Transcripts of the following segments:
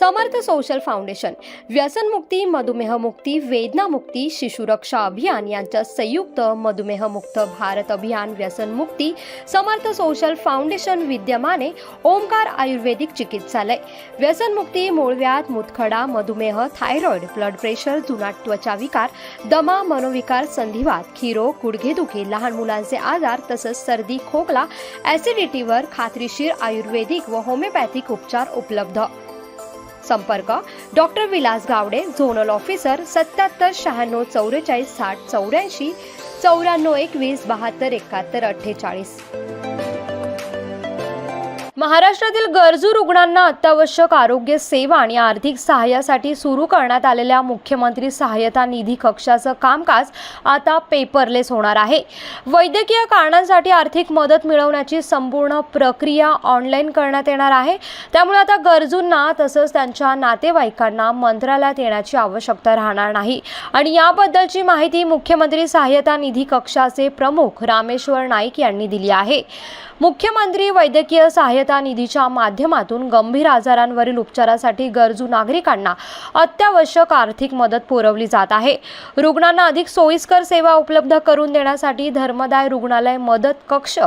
समर्थ social foundation व्यसनमुक्ती मधुमेहमुक्ती वेदनामुक्ती शिशुरक्षा अभियान यांच्या संयुक्त मधुमेहमुक्त भारत अभियान व्यसनमुक्ती समर्थ सोशल फाउंडेशन विद्यमाने ओंकार आयुर्वेदिक चिकित्सालय व्यसनमुक्ती मूळव्याध मुतखडा मधुमेह थायरॉइड ब्लड प्रेशर जुनाट त्वचा विकार दमा मनोविकार संधिवात खिरो गुडघेदुखी लहान मुलांचे आजार तसंच सर्दी खोकला ॲसिडिटीवर खात्रीशीर आयुर्वेदिक व होमिओपॅथिक उपचार उपलब्ध. संपर्क. Doctor Vilas Gawade zonal officer सत्याहत्तर शहाण्णव चौवेचाळीस साठ चौऱ्याऐंशी चौऱ्याण्णव एकवीस बहात्तर एकाहत्तर अठ्ठेचाळीस. महाराष्ट्रातील गरजू रुग्णांना अत्यावश्यक आरोग्य सेवा आणि आर्थिक सहाय्यासाठी सुरू करण्यात आलेल्या मुख्यमंत्री सहाय्यता निधी कक्षाचं कामकाज आता पेपरलेस होणार आहे. वैद्यकीय कारणांसाठी आर्थिक मदत मिळवण्याची संपूर्ण प्रक्रिया ऑनलाईन करण्यात येणार आहे. त्यामुळे आता गरजूंना तसंच त्यांच्या नातेवाईकांना मंत्रालयात येण्याची आवश्यकता राहणार नाही. आणि याबद्दलची माहिती मुख्यमंत्री सहाय्यता निधी कक्षाचे प्रमुख रामेश्वर नाईक यांनी दिली आहे. मुख्यमंत्री वैद्यकीय सहाय्यता निधीच्या माध्यमातून गंभीर आजारांवरील उपचारासाठी गरजू नागरिकांना अत्यावश्यक आर्थिक मदत पुरवली जात आहे. रुग्णांना अधिक सोयीस्कर सेवा उपलब्ध करून देण्यासाठी धर्मदाय रुग्णालय मदत कक्ष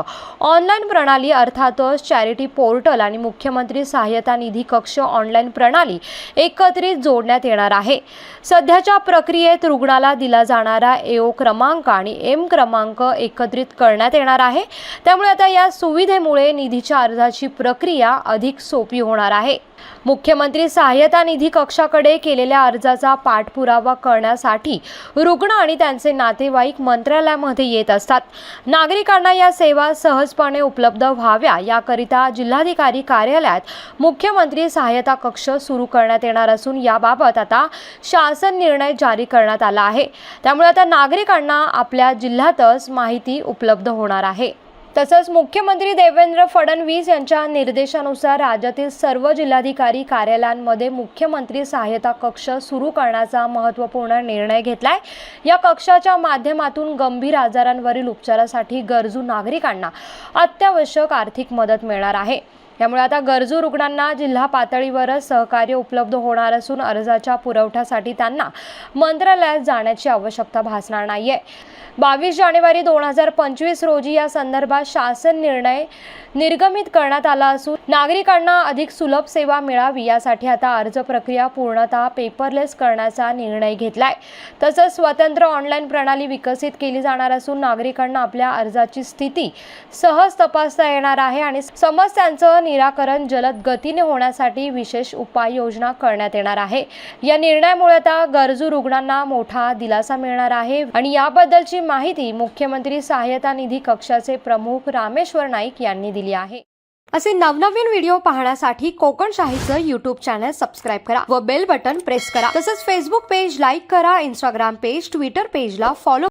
ऑनलाईन प्रणाली अर्थातच चॅरिटी पोर्टल आणि मुख्यमंत्री सहाय्यता निधी कक्ष ऑनलाईन प्रणाली एकत्रित जोडण्यात येणार आहे. सध्याच्या प्रक्रियेत रुग्णाला दिला जाणारा एओ क्रमांक आणि एम क्रमांक एकत्रित करण्यात येणार आहे. त्यामुळे आता या सुविधेमुळे निधीच्या अर्जाची प्रक्रिया अधिक सोपी होणार आहे. मुख्यमंत्री सहाय्यता निधी कक्षाकडे केलेल्या अर्जाचा पाठपुरावा करण्यासाठी रुग्ण आणि त्यांचे नातेवाईक मंत्रालयामध्ये येत असतात. नागरिकांना या सेवा सहजपणे उपलब्ध व्हाव्या याकरिता जिल्हाधिकारी कार्यालयात मुख्यमंत्री सहाय्यता कक्ष सुरू करण्यात येणार असून याबाबत आता शासन निर्णय जारी करण्यात आला आहे. त्यामुळे आता नागरिकांना आपल्या जिल्ह्यातच माहिती उपलब्ध होणार आहे. तसंच मुख्यमंत्री देवेंद्र फडणवीस यांच्या निर्देशानुसार राज्यातील सर्व जिल्हाधिकारी कार्यालयांमध्ये मुख्यमंत्री सहाय्यता कक्ष सुरू करण्याचा महत्त्वपूर्ण निर्णय घेतलाय. या कक्षाच्या माध्यमातून गंभीर आजारांवरील उपचारासाठी गरजू नागरिकांना अत्यावश्यक आर्थिक मदत मिळणार आहे. त्यामुळे आता गरजू रुग्णांना जिल्हा पातळीवरच सहकार्य उपलब्ध होणार असून अर्जाच्या पुरवठ्यासाठी त्यांना मंत्रालयात जाण्याची आवश्यकता भासणार नाहीये. बावीस जानेवारी दोन हजार पंचवीस रोजी या संदर्भात शासन निर्णय निर्गमित करण्यात आला असून नागरिकांना अधिक सुलभ सेवा मिळावी यासाठी आता अर्ज प्रक्रिया पूर्णतः पेपरलेस करण्याचा निर्णय घेतलाय. तसंच स्वतंत्र ऑनलाईन प्रणाली विकसित केली जाणार असून नागरिकांना आपल्या अर्जाची स्थिती सहज तपासता येणार आहे आणि समस्यांचं निराकरण जलद गतीने होण्यासाठी विशेष उपाययोजना करण्यात येणार आहे. या निर्णयामुळे आता गरजू रुग्णांना मोठा दिलासा मिळणार आहे आणि याबद्दलची माहिती मुख्यमंत्री सहाय्यता निधी कक्षाचे प्रमुख रामेश्वर नाईक यांनी दिली आहे. असे नवनवीन व्हिडिओ पाहण्यासाठी कोकण शाहीचं युट्यूब चॅनल सबस्क्राईब करा व बेल बटन प्रेस करा. तसंच फेसबुक पेज लाईक करा इंस्टाग्राम पेज ट्विटर पेजला फॉलो